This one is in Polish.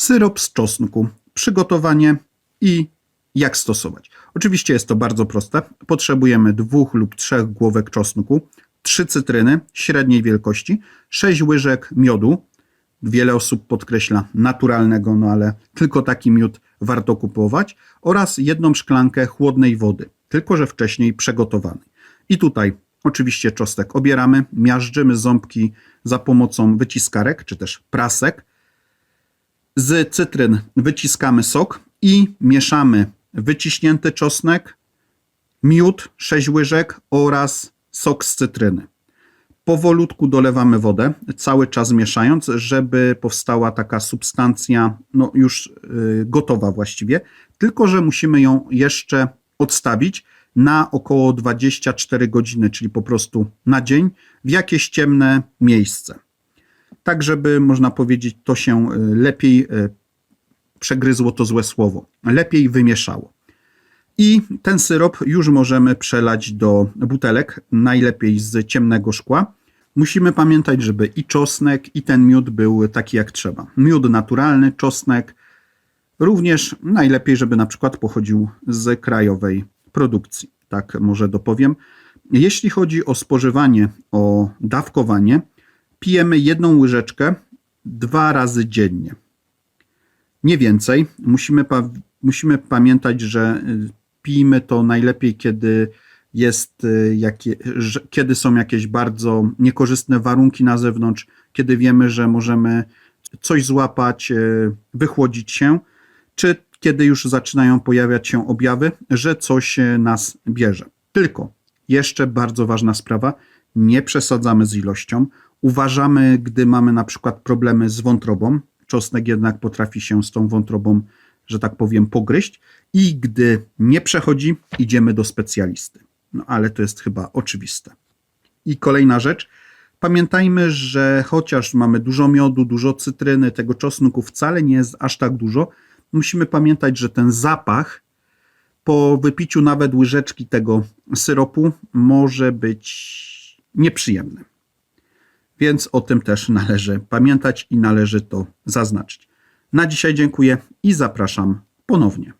Syrop z czosnku. Przygotowanie i jak stosować. Oczywiście jest to bardzo proste. Potrzebujemy dwóch lub trzech główek czosnku, trzy cytryny średniej wielkości, sześć łyżek miodu. Wiele osób podkreśla naturalnego, no ale tylko taki miód warto kupować oraz jedną szklankę chłodnej wody, tylko że wcześniej przygotowanej. I tutaj oczywiście czosnek obieramy, miażdżymy ząbki za pomocą wyciskarek czy też prasek. Z cytryn wyciskamy sok i mieszamy wyciśnięty czosnek, miód 6 łyżek oraz sok z cytryny. Powolutku dolewamy wodę, cały czas mieszając, żeby powstała taka substancja, no już y, gotowa właściwie, tylko że musimy ją jeszcze odstawić na około 24 godziny, czyli po prostu na dzień, w jakieś ciemne miejsce. Tak, żeby można powiedzieć, to się y, lepiej y, przegryzło to złe słowo, lepiej wymieszało. I ten syrop już możemy przelać do butelek, najlepiej z ciemnego szkła. Musimy pamiętać, żeby i czosnek, i ten miód był taki jak trzeba. Miód naturalny, czosnek, również najlepiej, żeby na przykład pochodził z krajowej produkcji. Tak może dopowiem. Jeśli chodzi o spożywanie, o dawkowanie, pijemy jedną łyżeczkę dwa razy dziennie. Nie więcej. Musimy, pa- musimy pamiętać, że y, pijmy to najlepiej, kiedy jest y, jakie, że, kiedy są jakieś bardzo niekorzystne warunki na zewnątrz, kiedy wiemy, że możemy coś złapać, y, wychłodzić się, czy kiedy już zaczynają pojawiać się objawy, że coś nas bierze. Tylko jeszcze bardzo ważna sprawa, nie przesadzamy z ilością. Uważamy, gdy mamy na przykład problemy z wątrobą, czosnek jednak potrafi się z tą wątrobą, że tak powiem, pogryźć. I gdy nie przechodzi, idziemy do specjalisty. No ale to jest chyba oczywiste. I kolejna rzecz. Pamiętajmy, że chociaż mamy dużo miodu, dużo cytryny, tego czosnku wcale nie jest aż tak dużo. Musimy pamiętać, że ten zapach po wypiciu nawet łyżeczki tego syropu może być nieprzyjemny. Więc o tym też należy pamiętać i należy to zaznaczyć. Na dzisiaj dziękuję i zapraszam ponownie.